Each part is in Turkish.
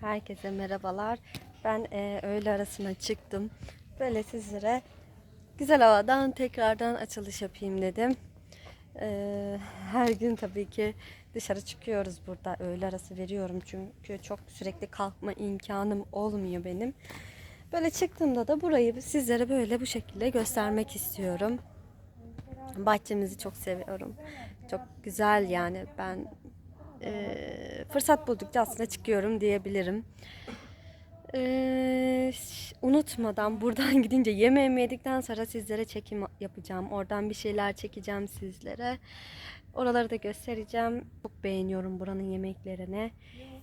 Herkese merhabalar. Ben e, öğle arasına çıktım. Böyle sizlere güzel havadan tekrardan açılış yapayım dedim. E, her gün tabii ki dışarı çıkıyoruz burada. Öğle arası veriyorum çünkü çok sürekli kalkma imkanım olmuyor benim. Böyle çıktığımda da burayı sizlere böyle bu şekilde göstermek istiyorum. Bahçemizi çok seviyorum. Çok güzel yani ben e, fırsat buldukça aslında çıkıyorum diyebilirim. E, ş- unutmadan buradan gidince yemeğimi yedikten sonra sizlere çekim yapacağım. Oradan bir şeyler çekeceğim sizlere. Oraları da göstereceğim. Çok beğeniyorum buranın yemeklerini.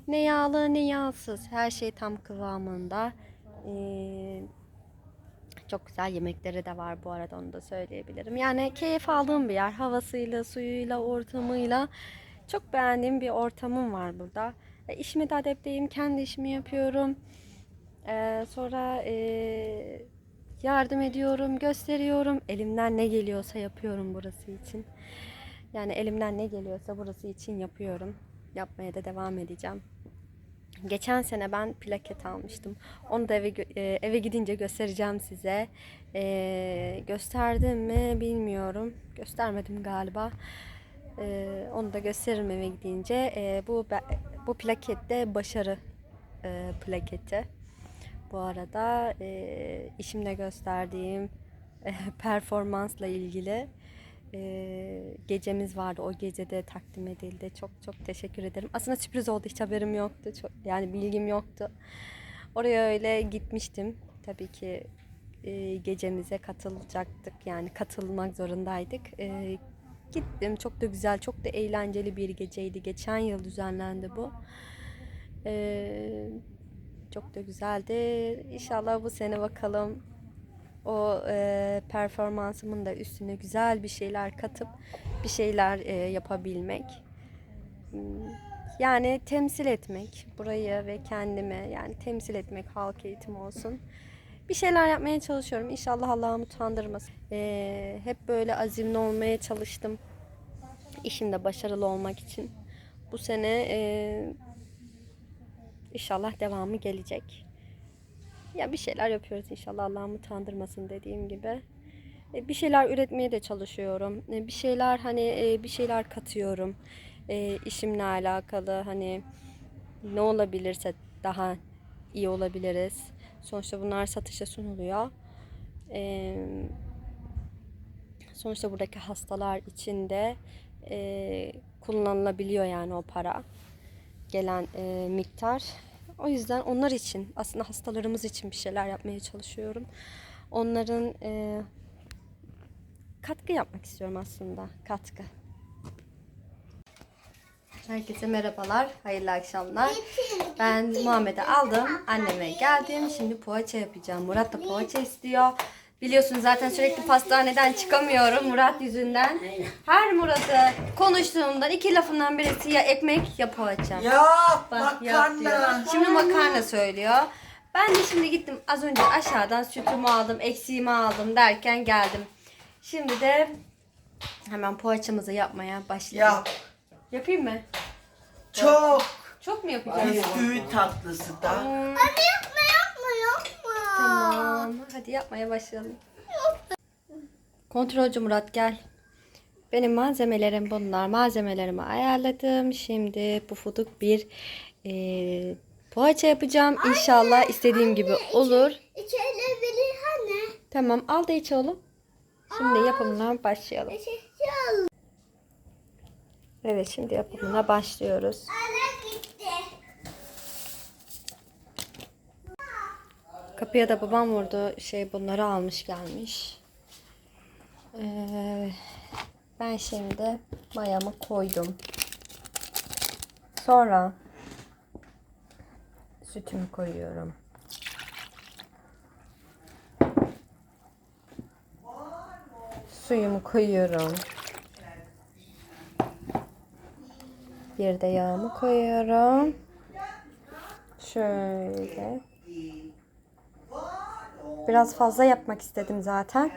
Ne yağlı ne yağsız. Her şey tam kıvamında. Ee, çok güzel yemekleri de var bu arada onu da söyleyebilirim. Yani keyif aldığım bir yer. Havasıyla, suyuyla, ortamıyla. Çok beğendiğim bir ortamım var burada. E, işime de adepteyim. Kendi işimi yapıyorum. Ee, sonra e, yardım ediyorum, gösteriyorum. Elimden ne geliyorsa yapıyorum burası için. Yani elimden ne geliyorsa burası için yapıyorum. Yapmaya da devam edeceğim. Geçen sene ben plaket almıştım. Onu da eve e, eve gidince göstereceğim size. E, gösterdim mi bilmiyorum. Göstermedim galiba. E, onu da gösteririm eve gidince. E, bu bu plakette başarı e, plaketi. Bu arada e, işimde gösterdiğim e, performansla ilgili e, gecemiz vardı. O gecede takdim edildi. Çok çok teşekkür ederim. Aslında sürpriz oldu. Hiç haberim yoktu. Çok, yani bilgim yoktu. Oraya öyle gitmiştim. Tabii ki e, gecemize katılacaktık. Yani katılmak zorundaydık. E, gittim. Çok da güzel, çok da eğlenceli bir geceydi. Geçen yıl düzenlendi bu. E, çok da güzeldi. İnşallah bu sene bakalım o e, performansımın da üstüne güzel bir şeyler katıp bir şeyler e, yapabilmek. Hmm, Yani temsil etmek burayı ve kendime yani temsil etmek halk eğitimi olsun. Bir şeyler yapmaya çalışıyorum. İnşallah Allah'ım utandırmasın. E, hep böyle azimli olmaya çalıştım. İşimde başarılı olmak için. Bu sene e, inşallah devamı gelecek. Ya bir şeyler yapıyoruz inşallah Allah'ım utandırmasın dediğim gibi. E, Bir şeyler üretmeye de çalışıyorum. E, Bir şeyler hani e, bir şeyler katıyorum. E, işimle alakalı hani ne olabilirse daha iyi olabiliriz. Sonuçta bunlar satışa sunuluyor. E, sonuçta buradaki hastalar için de e, kullanılabiliyor yani o para gelen e, miktar. O yüzden onlar için aslında hastalarımız için bir şeyler yapmaya çalışıyorum. Onların e, katkı yapmak istiyorum aslında. Katkı. Herkese merhabalar, hayırlı akşamlar. Ben Muhammed'i aldım, anneme geldim. Şimdi poğaça yapacağım. Murat da poğaça istiyor. Biliyorsunuz zaten sürekli pastaneden çıkamıyorum Murat yüzünden. Her Murat'ı konuştuğumdan iki lafından birisi ya ekmek ya poğaça. Ya Bak yap diyor. makarna. Şimdi makarna söylüyor. Ben de şimdi gittim az önce aşağıdan sütümü aldım, eksiğimi aldım derken geldim. Şimdi de hemen poğaçamızı yapmaya başlayalım. Yap. Yapayım mı? Çok. Çok mu yapacağız? Bisküvi tatlısı da. Hmm, Yapma yapma yapma. tamam. Hadi yapmaya başlayalım. Kontrolcü Murat gel. Benim malzemelerim bunlar. Malzemelerimi ayarladım. Şimdi pufuduk bir e, poğaça yapacağım. İnşallah istediğim gibi olur. İçilebilir anne. Tamam al da iç oğlum. Şimdi yapımına başlayalım. İçilebilir. Evet şimdi yapımına başlıyoruz. Anne Kapıya da babam vurdu. Şey bunları almış gelmiş. Ee, ben şimdi mayamı koydum. Sonra sütümü koyuyorum. Suyumu koyuyorum. Bir de yağımı koyuyorum. Şöyle. Biraz fazla yapmak istedim zaten.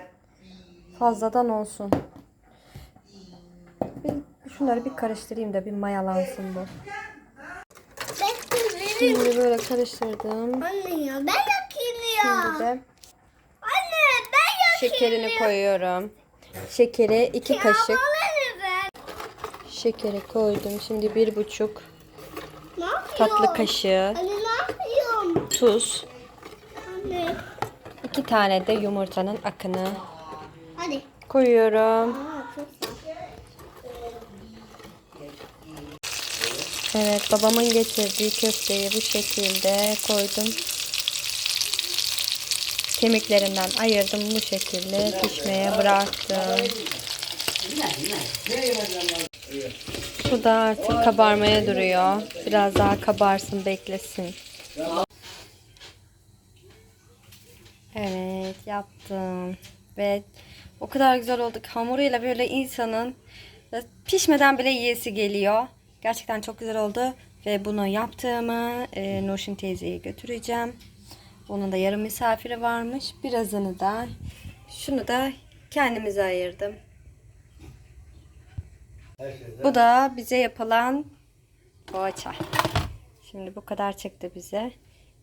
Fazladan olsun. Bir, şunları bir karıştırayım da bir mayalansın bu. Şimdi böyle karıştırdım. Anne ya ben yakayım ya. Şimdi de Anne ben yakayım şekerini koyuyorum. Şekeri iki kaşık. Şekeri koydum. Şimdi bir buçuk tatlı kaşığı Anne ne yapıyorsun? tuz. Anne. İki tane de yumurtanın akını Hadi. koyuyorum. Evet babamın getirdiği köfteyi bu şekilde koydum. Kemiklerinden ayırdım bu şekilde pişmeye bıraktım. Bu da artık kabarmaya duruyor. Biraz daha kabarsın beklesin. Evet yaptım. Ve o kadar güzel olduk. Hamuruyla böyle insanın pişmeden bile yiyesi geliyor. Gerçekten çok güzel oldu. Ve bunu yaptığımı e, Nurşin teyzeye götüreceğim. Onun da yarım misafiri varmış. Birazını da şunu da kendimize ayırdım. Bu da bize yapılan poğaça. Şimdi bu kadar çıktı bize.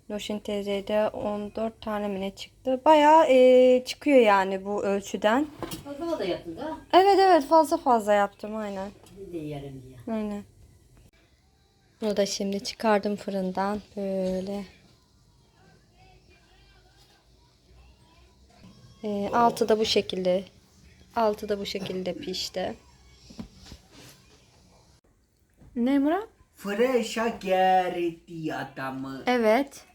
Nurşin teyzeye de 14 tane mi ne çıktı. Bayağı e, çıkıyor yani bu ölçüden. Fazla da yaptın da. Evet evet fazla fazla yaptım aynen. Biz de yiyelim diye. Aynen. Bunu da şimdi çıkardım fırından böyle. E, altı da bu şekilde. Altı da bu şekilde pişti. Ne Murat? Freşa geldi adamı. Evet.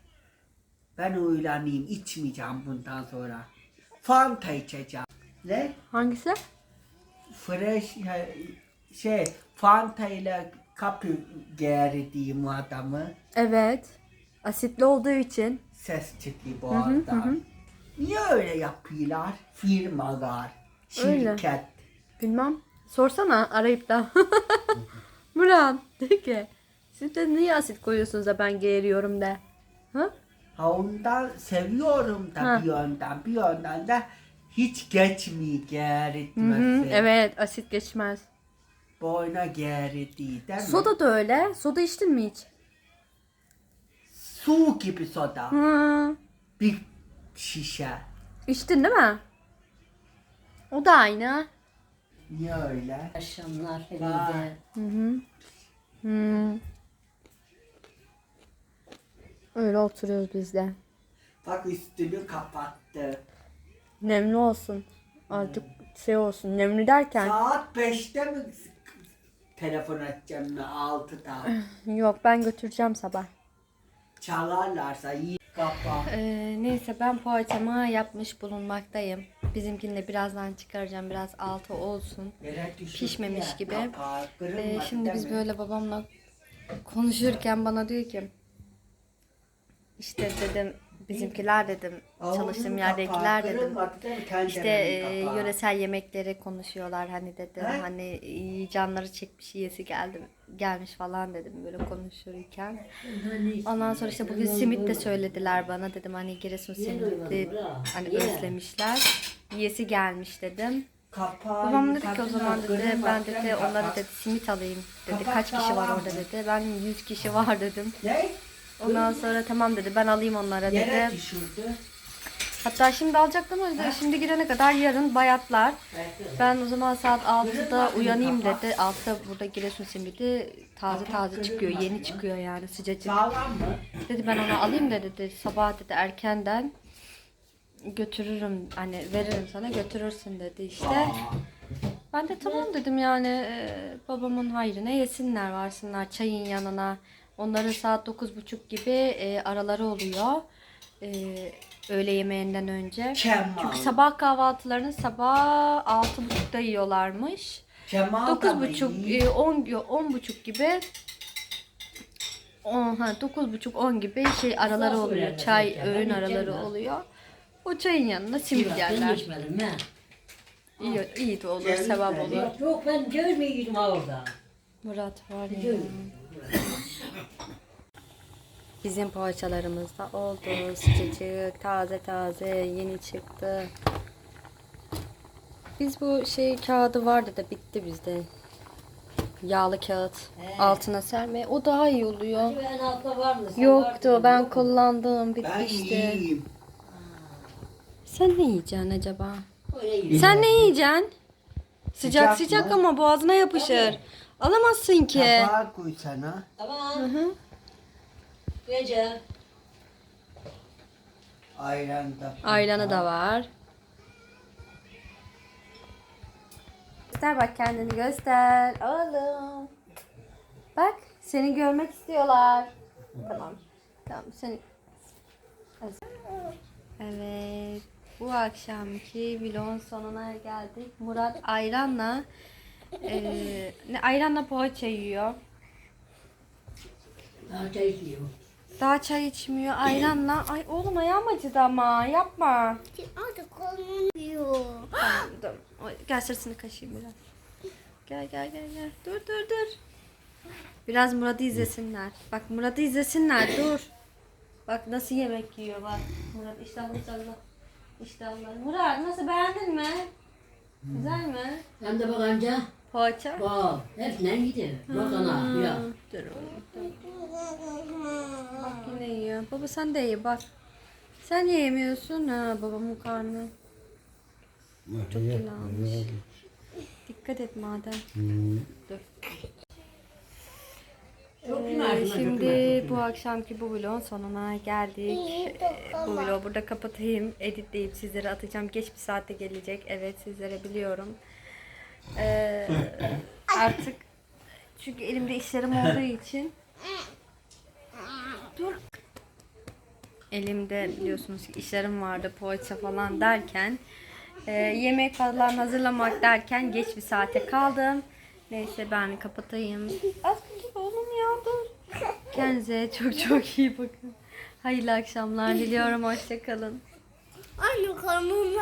Ben uylanayım içmeyeceğim bundan sonra. Fanta içeceğim. Ne? Hangisi? Fresh şey Fanta ile kapı gerdiğim adamı Evet. Asitli olduğu için. ses çıktı bu arada. Niye öyle yapıyorlar? Firmalar, şirket. Bilmem. Sorsana arayıp da. Murat de ki siz de niye asit koyuyorsunuz da ben geğiriyorum de. Ha? Ha ondan seviyorum da Ha. bir yönden bir yönden de hiç geçmiyor Hı hı, geritmesi. evet asit geçmez. Boyuna geridi değil mi? Soda da öyle. Soda içtin mi hiç? Su gibi soda. Hı. Bir şişe. İçtin değil mi? O da aynı. Niye öyle? Akşamlar evde. Hı hı. Hı. Öyle oturuyoruz biz de. Bak üstünü kapattı. Nemli olsun. Artık şey olsun. Nemli derken. Saat 5'te mi telefon edeceğim mi? 6'da. Yok ben götüreceğim sabah. Çalarlarsa iyi. Ee, neyse ben poğaçamı yapmış bulunmaktayım. Bizimkini de birazdan çıkaracağım. Biraz altı olsun. Pişmemiş gibi. Ee, şimdi biz mi? böyle babamla konuşurken bana diyor ki işte dedim bizimkiler dedim çalıştığım yerdekiler dedim işte e, yöresel yemekleri konuşuyorlar hani dedim He? hani canları çekmiş yiyesi geldi gelmiş falan dedim böyle konuşurken. Ondan sonra işte bugün simit de söylediler bana dedim hani Giresun simiti hani özlemişler. Yiyesi gelmiş dedim. Kapağı Babam dedi ki o zaman dedi ben dedi onlara dedi simit alayım dedi. Kaç kişi var orada dedi. Ben 100 kişi var dedim. Ne? Ondan sonra tamam dedi ben alayım onlara Yere dedi. düşürdü. Hatta şimdi alacaktım o yüzden şimdi girene kadar yarın bayatlar. Ben o zaman saat 6'da uyanayım dedi. 6'da burada Giresun simidi taze taze çıkıyor. Yeni çıkıyor yani sıcacık. Sağlam mı? Dedi ben onu alayım da dedi. Sabah dedi erkenden götürürüm hani veririm sana götürürsün dedi işte. Ben de tamam dedim yani e, babamın hayrına yesinler varsınlar çayın yanına. Onların saat 9.30 gibi e, araları oluyor. E, öğle yemeğinden önce. Kemal. Çünkü sabah kahvaltılarını sabah 6.30'da yiyorlarmış. Kemal da mı 9.30 iyi? e, 10 10 buçuk gibi 10 ha 9.30 10 gibi şey araları oluyor. Çay öğün araları oluyor. O çayın yanına simit yerler. içmedim ben. İyi, iyi de olur, sevap olur. Yok ben ha orada? Murat var ya. Bizim poğaçalarımız da oldu. Sıcacık, taze taze, yeni çıktı. Biz bu şey kağıdı vardı da bitti bizde. Yağlı kağıt altına sermeye. O daha iyi oluyor. Şu en altta var mı? Sen Yoktu vardın. ben kullandım Ben bitmişti. yiyeyim. Sen ne yiyeceksin acaba? Öyle yiyeyim. Sen ne yiyeceksin? Sıcak Sıcak sıcak ama boğazına yapışır. Alamazsın ki. Tabağa koy sana. Tamam. Hı hı. Gece. Ayran da. Ayranı da var. Göster bak kendini göster. Oğlum. Bak seni görmek istiyorlar. Tamam. Tamam seni. Evet. Bu akşamki vlogun sonuna geldik. Murat ayranla eee, ne ayranla poğaça yiyor. Daha çay içmiyor. Daha çay içmiyor ayranla. Ay oğlum ayağım acıdı ama yapma. Artık kolum yiyor. Tamam. Oy, Gel sırtını kaşıyım biraz. Gel gel gel gel. Dur dur dur. Biraz Murat'ı izlesinler. Bak Murat'ı izlesinler dur. Bak nasıl yemek yiyor bak. Murat iştahlı iştahlı. İştahlı. Murat nasıl beğendin mi? Güzel mi? Hem de bak amca. Poğaça. Bak. Hepsinden gidiyor. Bak ana. Ya. Dur oğlum. dur. Yine yiyor. Baba sen de ye bak. Sen niye yemiyorsun? Ha babamın karnı. Çok kilo almış. Dikkat et madem. Dur. Çok Ee, şimdi bu akşamki bu vlogun sonuna geldik. Ee, bu vlogu burada kapatayım. Editleyip sizlere atacağım. Geç bir saatte gelecek. Evet sizlere biliyorum. Ee, artık çünkü elimde işlerim olduğu için Dur. Elimde biliyorsunuz ki işlerim vardı poğaça falan derken e, yemek falan hazırlamak derken geç bir saate kaldım. Neyse ben kapatayım. Dur oğlum ya dur. Kendinize çok çok iyi bakın. Hayırlı akşamlar diliyorum. Hoşçakalın. Anne karnım